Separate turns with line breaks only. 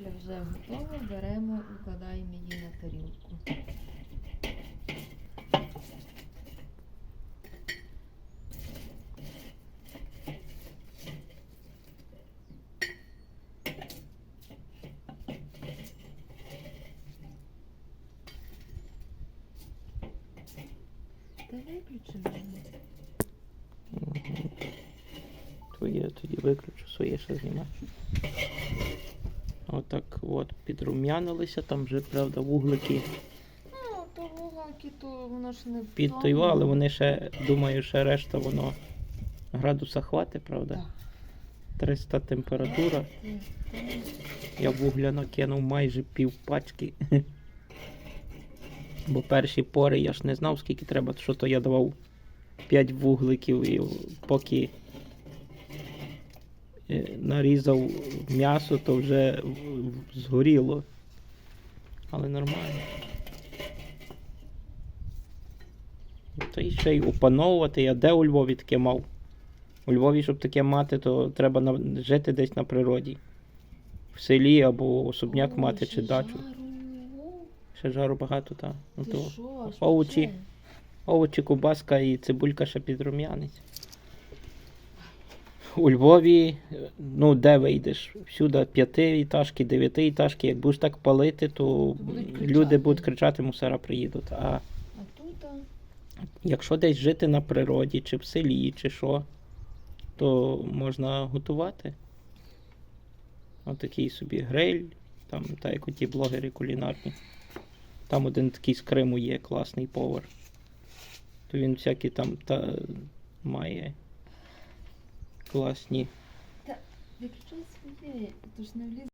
Картопля вже готова, беремо, викладаємо її на тарілку. Та виключи вже.
Твоє тоді виключу, своє ще знімаю. Отак от підрум'янилися, там вже, правда, вуглики
Ну, то вугаки, то воно ж не
підтоювали, але вони ще, думаю, ще решта воно градуса хватить, правда?
Так.
300 температура.
Ні.
Я вугляно кинув майже пів пачки. Бо перші пори я ж не знав, скільки треба, що то я давав 5 вугликів і поки е, нарізав м'ясо, то вже згоріло. Але нормально. Та й ще й опановувати. Я де у Львові таке мав? У Львові, щоб таке мати, то треба жити десь на природі. В селі або особняк
Ой,
мати
ще
чи дачу.
жару.
Ще жару багато, так. Ну, то овочі. овочі, кубаска і цибулька ще підрум'янить. У Львові, ну де вийдеш? Всюди п'ятиэтажки, дев'ятиэтажки. Як будеш так палити, то
Будуть
люди
кричати.
будуть кричати, мусора приїдуть. А
А тут а,
якщо десь жити на природі, чи в селі, чи що, то можна готувати. Отакий собі гриль, там, так як оті блогери кулінарні. Там один такий з Криму є класний повар. То він всякі там та, має класні.
Та виключай свої, то ж не вліз